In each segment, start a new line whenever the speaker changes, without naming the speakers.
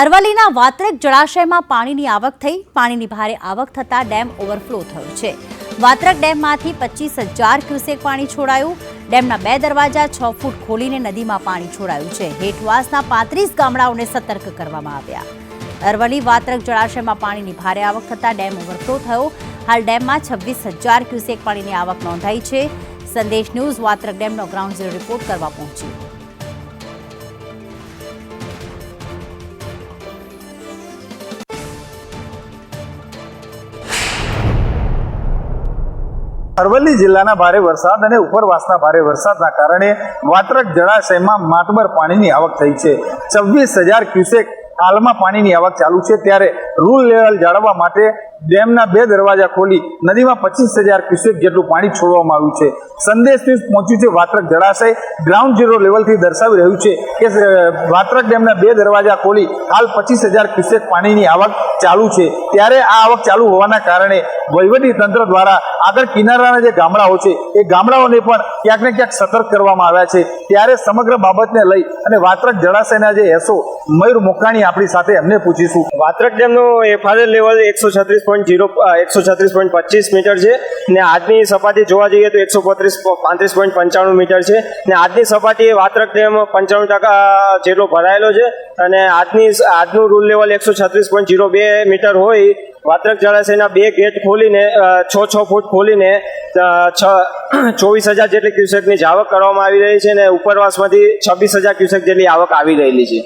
અરવલ્લીના વાત્રક જળાશયમાં પાણીની આવક થઈ. પાણીની ભારે આવક થતાં ડેમ ઓવરફ્લો થયો છે. વાત્રક ડેમમાંથી પચીસ હજાર ક્યુસેક પાણી છોડાયું. ડેમના બે દરવાજા છ ફૂટ ખોલીને નદીમાં પાણી છોડાયું છે. હેઠવાસના પાંત્રીસ ગામડાઓને સતર્ક કરવામાં આવ્યા. અરવલ્લી વાત્રક જળાશયમાં પાણીની ભારે આવક થતાં ડેમ ઓવરફ્લો થયો. હાલ ડેમમાં છવ્વીસ હજાર ક્યુસેક પાણીની આવક નોંધાઈ છે. સંદેશ ન્યૂઝ વાત્રક ડેમનો ગ્રાઉન્ડ ઝીરો રિપોર્ટ કરવા પહોંચ્યું
અરવલ્લી જિલ્લાના ભારે વરસાદ અને ઉપરવાસના ભારે વરસાદના કારણે વાત્રક જળાશયમાં માતબર પાણીની આવક થઈ છે. છવ્વીસ હજાર ક્યુસેક હાલમાં પાણીની આવક ચાલુ છે ત્યારે રૂલ લેવલ જાળવવા માટે ડેમના બે દરવાજા ખોલી નદીમાં પચીસ હજાર ક્યુસેક જેટલું પાણી છોડવામાં આવ્યું છે. સંદેશ ન્યૂઝ પહોંચ્યું છે વાત્રક જળાશય ગ્રાઉન્ડ ઝીરો લેવલથી દર્શાવી રહ્યું છે કે વાત્રક ડેમના બે દરવાજા ખોલી હાલ પચીસ હજાર ક્યુસેક પાણીની આવક ચાલુ છે. ત્યારે આ આવક ચાલુ હોવાના કારણે વહીવટી તંત્ર દ્વારા આગળ કિનારાના જે ગામડાઓ છે, એ ગામડાઓને પણ ક્યાંક ને ક્યાંક સતર્ક કરવામાં આવ્યા છે. ત્યારે સમગ્ર બાબતને લઈ અને વાત્રક જળાશયના જે એસો મયુર મોકાણી આપણી સાથે એમને પૂછીશું.
વાત્રક ડેમનો એફઆરએલ લેવલ એકસો છત્રીસ પોઈન્ટ જીરો એકસો છત્રીસ પોઈન્ટ પચીસ મીટર છે ને આજની સપાટી જોવા જઈએ તો એકસો બત્રીસ પાંત્રીસ પોઈન્ટ પંચાણું મીટર છે ને આજની સપાટી વાત્રક ડેમ પંચાણું ટકા જેટલો ભરાયેલો છે અને આજની આજનું રૂલ લેવલ એકસો છત્રીસ પોઈન્ટ જીરો બે મીટર હોય, વાત્રક જળાશયના બે ગેટ ખોલીને છ છ ફૂટ ખોલીને છ, ચોવીસ હજાર જેટલી ક્યુસેકની આવક કરવામાં આવી રહી છે અને ઉપરવાસમાંથી છવ્વીસ હજાર ક્યુસેક જેટલી આવક આવી રહેલી છે.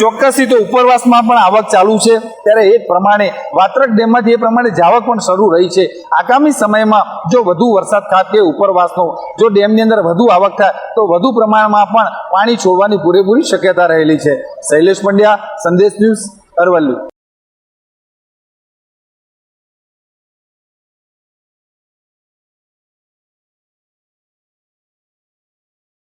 ચોક્કસથી તો ઉપરવાસમાં પણ આવક ચાલુ છે. ત્યારે એ પ્રમાણે વાત્રક ડેમમાંથી એ પ્રમાણે જાવક પણ શરૂ રહી છે. આગામી સમયમાં જો વધુ વરસાદ ખાતે ઉપરવાસનો, જો ડેમની અંદર વધુ આવક થાય, તો વધુ પ્રમાણમાં પણ પાણી છોડવાની પૂરેપૂરી શક્યતા રહેલી છે. શૈલેષ પંડ્યા, સંદેશ ન્યૂઝ અરવલ્લી.